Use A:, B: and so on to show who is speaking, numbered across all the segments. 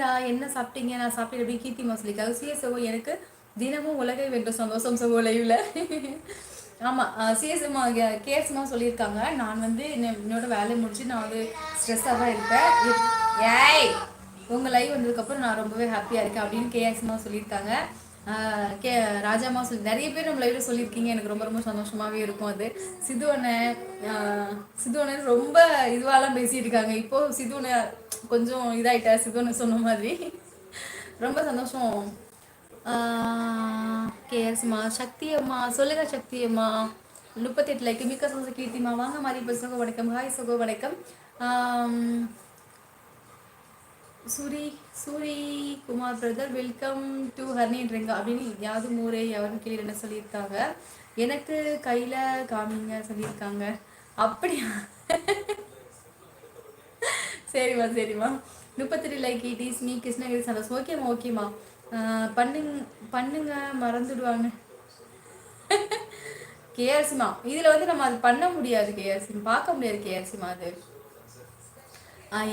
A: சாப்பிட்டீங்களா என்ன சாப்பிட்டீங்க? நான் சாப்பிட்டேன் எப்படி கீர்த்தி சொல்லிக்காங்க சிஎஸ்ஓ எனக்கு தினமும் உலகை வென்ற சந்தோஷம் சகோ லைவ்ல ஆமாம் சிஎஸ்எம்மா கேஎஸ்மா சொல்லியிருக்காங்க. நான் வந்து என்ன- என்னோட வேலையை முடிச்சு நான் வந்து ஸ்ட்ரெஸ்ஸாக தான் இருப்பேன். ஏய் உங்கள் லைவ் வந்ததுக்கப்புறம் நான் ரொம்பவே ஹாப்பியாக இருக்கேன் அப்படின்னு கேஎஸ்மா சொல்லியிருக்காங்க. கே ராஜாமா சொல்லி நிறைய பேர் நம்ம லைவ்ல சொல்லியிருக்கீங்க. எனக்கு ரொம்ப ரொம்ப சந்தோஷமாகவே இருக்கும் அது. சிதுவனை சிதுவனை ரொம்ப இதுவாலாம் பேசிட்டு இருக்காங்க இப்போ சிது கொஞ்சம் இதாயிட்டா சிதுவனை சொன்ன மாதிரி. ரொம்ப சந்தோஷம். கேஎஸ்மா சக்தி அம்மா சொல்லுங்க சக்தி அம்மா. முப்பத்தெட்டு லைக்கு மிக்க சந்தோஷம் கீர்த்திமா வாங்க மாதிரி இப்போ சுக வணக்கம். ஹாய் சுக வணக்கம். Suri Suri Kumar brother welcome to ஹர்னின்றங்க அப்படின்னு யாது மூரே எவரும் கீழே என்ன சொல்லியிருக்காங்க? எனக்கு கையில் காமிங்க சொல்லியிருக்காங்க. அப்படியா? சரிம்மா சரிம்மா. முப்பத்தெட்டு லைக் இட்டிஸ் நீ கிருஷ்ணகிரி சந்தோஷம் ஓகேம்மா ஓகேம்மா பண்ணுங்க பண்ணுங்க மறந்துடுவாங்க. கேஆர்சிமா இதில் வந்து நம்ம அது பண்ண முடியாது கேஆர்சி பார்க்க முடியாது கேஆர்சிமா அது.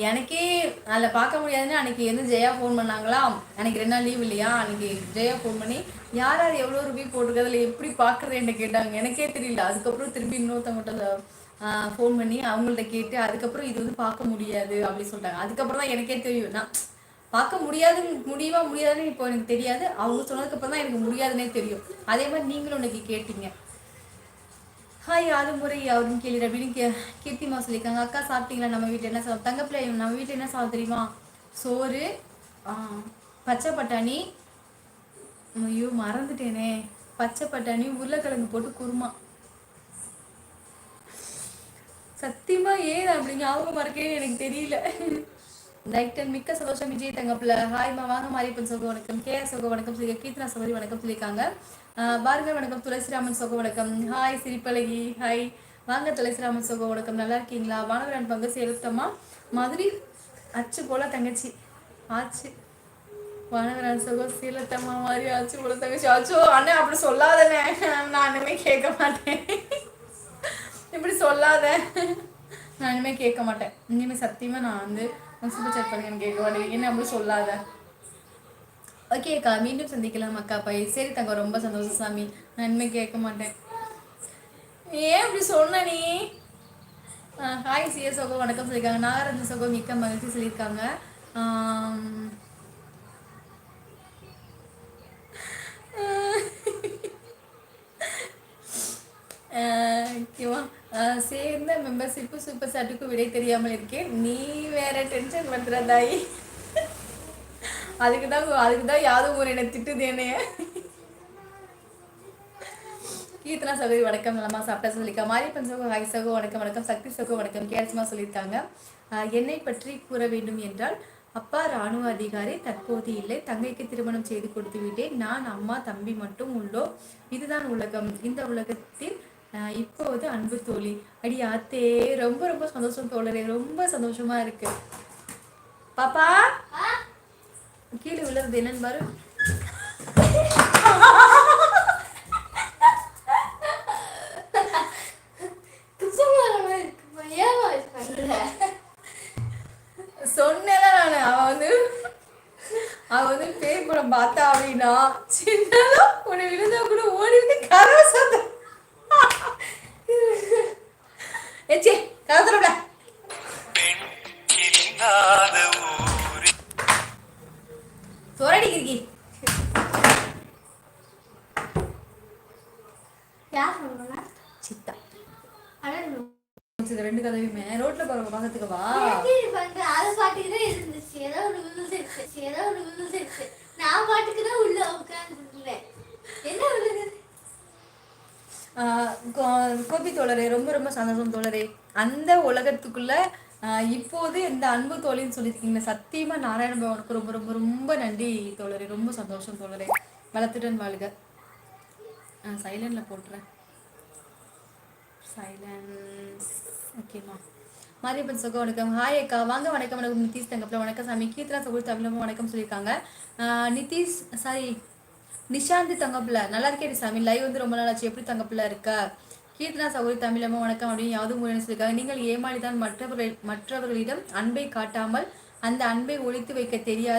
A: எனக்கே அதில் பார்க்க முடியாதுன்னு அன்றைக்கி வந்து ஜெயா ஃபோன் பண்ணாங்களா? எனக்கு ரெண்டு நாள் லீவ் இல்லையா? அன்றைக்கி ஜெயா ஃபோன் பண்ணி யார் யார் எவ்வளோ ரிவ்யூ அதில் எப்படி பார்க்குறது? என்ன கேட்டாங்க. எனக்கே தெரியல. அதுக்கப்புறம் திரும்பி இன்னொருத்தவங்கிட்ட ஃபோன் பண்ணி அவங்கள்ட்ட கேட்டு அதுக்கப்புறம் இது வந்து பார்க்க முடியாது அப்படின்னு சொல்லிட்டாங்க. அதுக்கப்புறம் தான் எனக்கே தெரியும். நான் பார்க்க முடியாது முடியுமா? முடியாதுன்னு இப்போ எனக்கு தெரியாது. அவங்க சொன்னதுக்கப்புறம் தான் எனக்கு முடியாதுன்னே தெரியும். அதே மாதிரி நீங்களும் இன்னைக்கு கேட்டீங்க. ஹாய் ஆறு முறை அவரும் கேள்வி அப்படின்னு கே கீர்த்திமா சொல்லியிருக்காங்க அக்கா சாப்பிட்டீங்களா நம்ம வீட்டில் என்ன சாப்பிட்டோம் தங்கப்பிள்ளை நம்ம வீட்டில் என்ன சாப்பிட தெரியுமா? சோறு பச்சை பட்டாணி. ஐயோ மறந்துட்டேனே. பச்சை பட்டாணி உருளைக்கிழங்கு போட்டு குருமா. சத்தியமாக ஏன் அப்படி ஞாபகம் மறக்கவே எனக்கு தெரியல. டைட்டன் மிக்க சந்தோஷம் விஜய் தங்கப்பில். ஹாய்மா வாங்க மாரியப்பன் சோக வணக்கம். கே சோக வணக்கம். சொல்லி கீர்த்தனா சௌகரி வணக்கம் சொல்லியிருக்காங்க. ஆஹ் வணக்கம். துளசிராமன் சோக வணக்கம். ஹாய் சிரிப்பழகி. ஹாய் வாங்க துளசிராமன் சோக வணக்கம். நல்லா இருக்கீங்களா? வானவரன் பங்கு செலுத்தம்மா மதுரை அச்சு போல தங்கச்சி. ஆச்சு. வானவரன் சோகம் சீலத்தம்மா மாதிரி ஆச்சு போல தங்கச்சி. ஆச்சோ அண்ணன் அப்படி சொல்லாதண்ணே. நான் இனிமே கேட்க மாட்டேன். இப்படி சொல்லாத. நான் இனிமேல் கேட்க மாட்டேன். இனிமேல் சத்தியமாக நான் வந்து சூப்பர் சேட் பண்ணுங்கன்னு கேட்க என்ன அப்படி சொல்லாத. ஓகே அக்கா மீண்டும் சந்திக்கலாம் அக்கா பை சரி தங்க ரொம்ப சந்தோஷம் சாமி. நான் இனிமேல் கேட்க மாட்டேன். ஏன் அப்படி சொன்ன நீ? ஹாய் சிஎஸ் சோகோ வணக்கம் சொல்லியிருக்காங்க. நாகரஞ்சன் சோகோ மிக்க மகிழ்ச்சி சொல்லியிருக்காங்க. நான் சேர்ந்த மெம்பர்ஷிப்பு சூப்பர் சாட்டுக்கு விடை தெரியாமல் இருக்கேன். நீ வேற டென்ஷன் பண்ற தாயி அதுக்கு தான் அதுக்கு தான் யாரும் ஒரு என்னை திட்டுது என்னைய கீர்த்தனா சகோதரி வணக்கம் நலமா சாப்பிட்டா சொல்லிக்கா. மாரியப்பன் சகோ ஹாய் சகோ வணக்கம் வணக்கம். சக்தி சகோ வணக்கம். கேரசமா சொல்லியிருக்காங்க. என்னை பற்றி கூற வேண்டும் என்றால் அப்பா ராணுவ அதிகாரி தற்போது இல்லை. தங்கைக்கு திருமணம் செய்து கொடுத்து விட்டேன். நான் அம்மா தம்பி மட்டும் உள்ளோம். இதுதான் உலகம். இந்த உலகத்தில் ஆஹ் இப்போது அன்பு தோழி. அடி ஆத்தே ரொம்ப ரொம்ப சந்தோஷம் தோழரே. ரொம்ப சந்தோஷமா இருக்கு. பாப்பா? கீழே விழுறது என்னன்னு பாரு. சொன்னேன் நான். அவ வந்து அவ வந்து பேய் படம் பார்த்தா அப்படின்னா சின்னதா உன்னை விழுந்தா கூட ஓடி வந்து சாத்த ஏச்சி கதை திறப்பட
B: இல்லாத ஊரில்
A: துரடி கிறுக்கி சித்தா ரெண்டு கதவையுமே. ரோட்ல போற பக்கத்துக்கு வா. கோபி தோழரே ரொம்ப ரொம்ப சந்தோஷம் தோழரே. அந்த உலகத்துக்குள்ள ஆஹ் இப்போது இந்த அன்பு தோழின்னு சொல்லியிருக்கீங்க சத்தியமா நாராயண பவனுக்கு ரொம்ப ரொம்ப ரொம்ப நன்றி தோழரே ரொம்ப சந்தோஷம் தோழரே. வளர்த்துடன் வாழ்க. சைலண்ட்ல போட்டுறேன். சைலன்ஸ் ஓகேம்மா மாரியப்பன் சுகம் வணக்கம். ஹாய் அக்கா. வாங்க வணக்கம். வணக்கம். நிதிஷ் தங்கப்பில். வணக்கம் சாமி. கீர்த்தனா சகோ தமிழமும் வணக்கம் சொல்லியிருக்காங்க. நிதிஷ் சாரி நிஷாந்த் தங்கப்பில். நல்லா இருக்கேன் சாமி. லைவ் வந்து ரொம்ப நாள் ஆச்சு. எப்படி தங்கப்பில் இருக்க? கீர்த்தனா சகோதரி தமிழம்மா வணக்கம் அப்படின்னு யாவது முறைன்னு சொல்லியிருக்காங்க. நீங்கள் ஏமாளிதான் மற்றவர்கள் மற்றவர்களிடம் அன்பை காட்டாமல் அந்த அன்பை ஒழித்து வைக்க தெரியாத